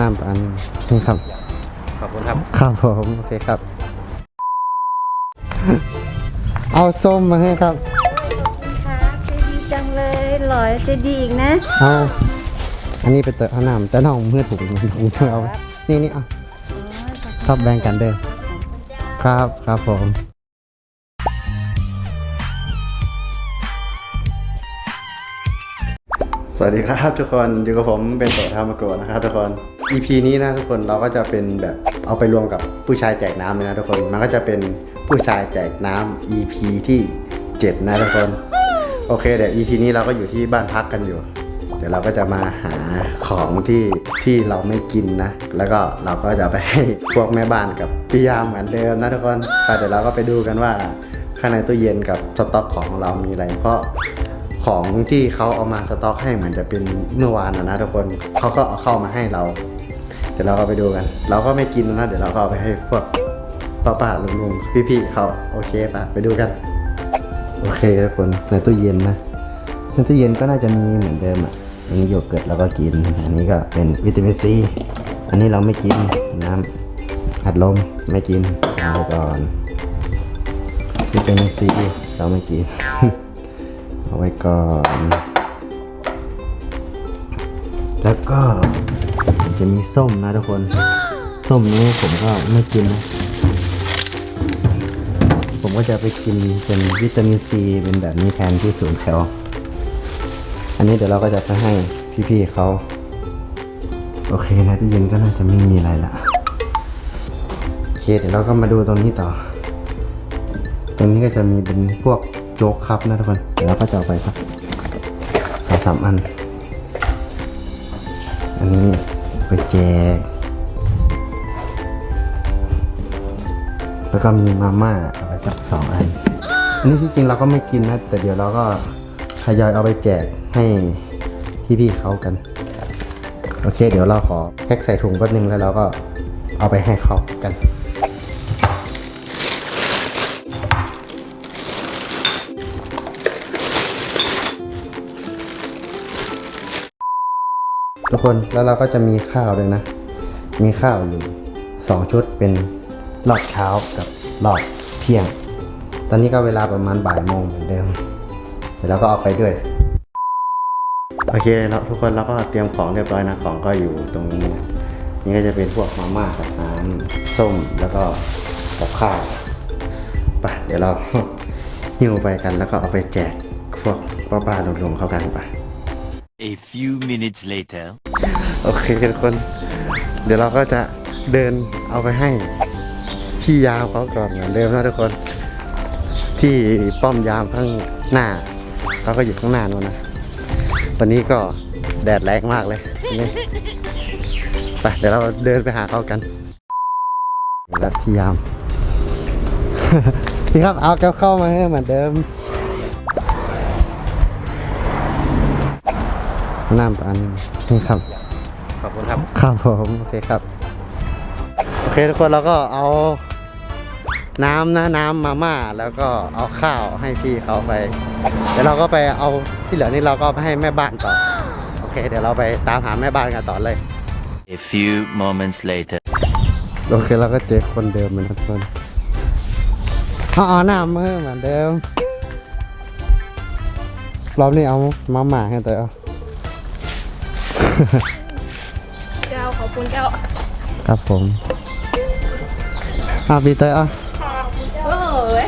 น้ำอันนี่ครับ ขอบคุณครับ ครับผมโอเคครับ เอาส้มมาให้ครับค่ะใจดีจังเลยหล่อใจดีอีกนะ เอาอันนี้ไปเติมเอาน้ำแต่น้องเมื่อถูกมันผมเอานี่นี่เอาครับแบ่งกันเด้อครับครับผมสวัสดีครับทุกคนอยู่กับผมเป็นโตทามาโกะนะครับทุกคน EP นี้นะทุกคนเราก็จะเป็นแบบเอาไปรวมกับผู้ชายแจกน้ำเลยนะทุกคน มันก็จะเป็นผู้ชายแจกน้ำ EP ที่ 7 นะทุกคน โอเคเดี๋ยว EP นี้เราก็อยู่ที่บ้านพักกันอยู่ เดี๋ยวเราก็จะมาหาของที่ที่เราไม่กินนะ แล้วก็เราก็จะไปให้พวกแม่บ้านกับพี่ยามเหมือนเดิมนะทุกคนไปเดี๋ยวเราก็ไปดูกันว่าข้างในตู้เย็นกับสต็อกของเรามีอะไรเพราะของที่เขาเอามาสต็อกให้เหมือนจะเป็นเมื่อวานนะนะทุกคนเขาก็เอาเข้ามาให้เรา เดี๋ยวเราก็ไปดูกัน เราก็ไม่กินนะ เดี๋ยวเราก็เอาไปให้พวกป้าๆลุงๆพี่ๆเขาโอเคปะไปดูกัน โอเคทุกคนในตู้เย็นนะในตู้เย็นก็น่าจะมีเหมือนเดิมอะอันนี้โยเกิร์ตแล้วก็กิน อันนี้ก็เป็นวิตามินซี อันนี้เราไม่กินน้ำอัดลมไม่กินเอาไปก่อนวิตามินซีเราไม่กิน เอาไว้ก่อน แล้วก็ จะมีส้มนะทุกคน ส้มนี้ผมก็ไม่กินนะ ผมก็จะไปกินเป็นวิตามินซีเป็นแบบนี้แทนที่ศูนย์แคลอันนี้เดี๋ยวเราก็จะไปให้พี่ๆเขาโอเคนะตู้เย็นก็น่าจะไม่มีอะไรละโอเคเดี๋ยวเราก็มาดูตรงนี้ต่อ ตรงนี้ก็จะมีเป็นพวกโจ๊กครับนะทุกคนเดี๋ยวเราก็จะเอาไปสักสองสามอัน อันนี้ ไปแจกแล้วก็มีมาม่าเอาไปสักสองอัน อันนี้ที่จริงเราก็ไม่กินนะ แต่เดี๋ยวเราก็ทยอยเอาไปแจกให้พี่ๆเขากัน โอเค เดี๋ยวเราขอแพ็คใส่ถุงแป๊บนึงแล้วเราก็เอาไปให้เขากัน ทุกคนแล้วเราก็จะมีข้าวด้วยนะ มีข้าวอยู่สองชุดเป็นรอบเช้ากับรอบเที่ยง ตอนนี้ก็เวลาประมาณบ่ายโมงเหมือนเดิมเดี๋ยวเราก็เอาไปด้วย โอเคแล้วทุกคนเราก็เตรียมของเรียบร้อยนะของก็อยู่ตรงนี้นะนี่ก็จะเป็นพวกมาม่ากับน้ำส้มแล้วก็กับข้าวไปเดี๋ยวเราหิ้วไปกันแล้วก็เอาไปแจกพวกป้าๆลุงๆเขากันไป A few minutes later. โอเคทุกคน เดี๋ยวเราก็จะเดินเอาไปให้พี่ยามเขาก่อนเหมือนเดิมนะทุกคน ที่ป้อมยามข้างหน้าเขาก็อยู่ข้างหน้านู้นนะวันนี้ก็แดดแรงมากเลยนี่ไปเดี๋ยวเราเดินไปหาเขากันรับพี่ยามพี่ครับเอาแก้วเข้ามาให้เหมือนเดิม น้ำอันนี่ครับ ขอบคุณครับ ครับผมโอเคครับ โอเคทุกคนเราก็เอาน้ำนะน้ำมาม่าแล้วก็เอาข้าวให้พี่เขาไป เดี๋ยวเราก็ไปเอาที่เหลือนี่เราก็เอาไปให้แม่บ้านต่อ โอเค เดี๋ยวเราไปตามหาแม่บ้านกันต่อเลย A few moments later. โอเคเราก็เจอคนเดิมเหมือนทุกคนเอาเอาน้ำมือเหมือนเดิมรอบนี้เอามาม่าให้ตัวเอา เจ้าขอบคุณเจ้าครับผมเอาพี่เตยเอาโอ้ย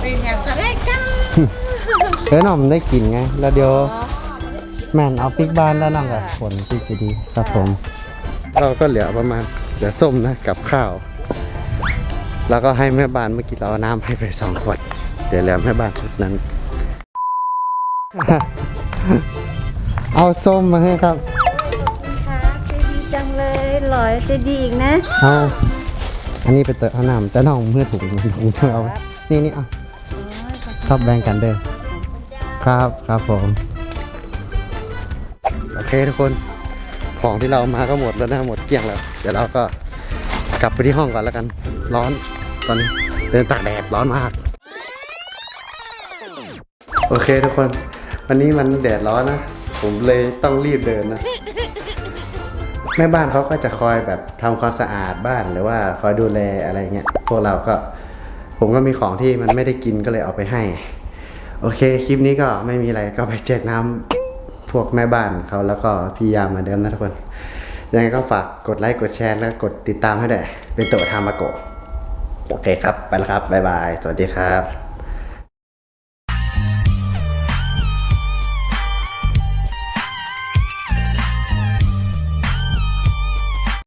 เป็นอย่างไรกันเฮ้ยน้องมันได้กลิ่นไง แล้วเดี๋ยวแม่นเอาพริกบ้านแล้วน้องกับผลพริกดีๆครับผม เราก็เหลือประมาณเหลือส้มนะกับข้าว แล้วก็ให้แม่บ้านเมื่อกี้เราเอาน้ำให้ไปสองขวด เดี๋ยวเหลือแม่บ้านชุดนั้น เอาส้มมาให้ครับค่ะใจดีจังเลอใจดีอีกนะเอาอันนี้ไปเติมเอาน้ำแต่น้องเมื่อถูกมันผมเอานี่นี่เอาครับแบ่งกันเด้อครับครับผมโอเคทุกคนของที่เรามาก็หมดแล้วนะหมดเกลี้ยงแล้ว เดี๋ยวเราก็กลับไปที่ห้องก่อนแล้วกัน ร้อนตอนนี้เดินตากแดดร้อนมาก โอเคทุกคน วันนี้มันแดดร้อนนะ ผมเลยต้องรีบเดินนะ แม่บ้านเขาก็จะคอยแบบทำความสะอาดบ้านหรือว่าคอยดูแลอะไรเงี้ยพวกเราก็ผมก็มีของที่มันไม่ได้กินก็เลยเอาไปให้ โอเคคลิปนี้ก็ไม่มีอะไรก็ไปแจกน้ำพวกแม่บ้านเขาแล้วก็พี่ยามเหมือนเดิมนะทุกคน ยังไงก็ฝากกดไลค์กดแชร์และกดติดตามให้ด้วยเป็นโตะทามาโกโอเคครับ ไปแล้วครับ บ๊ายบาย สวัสดีครับ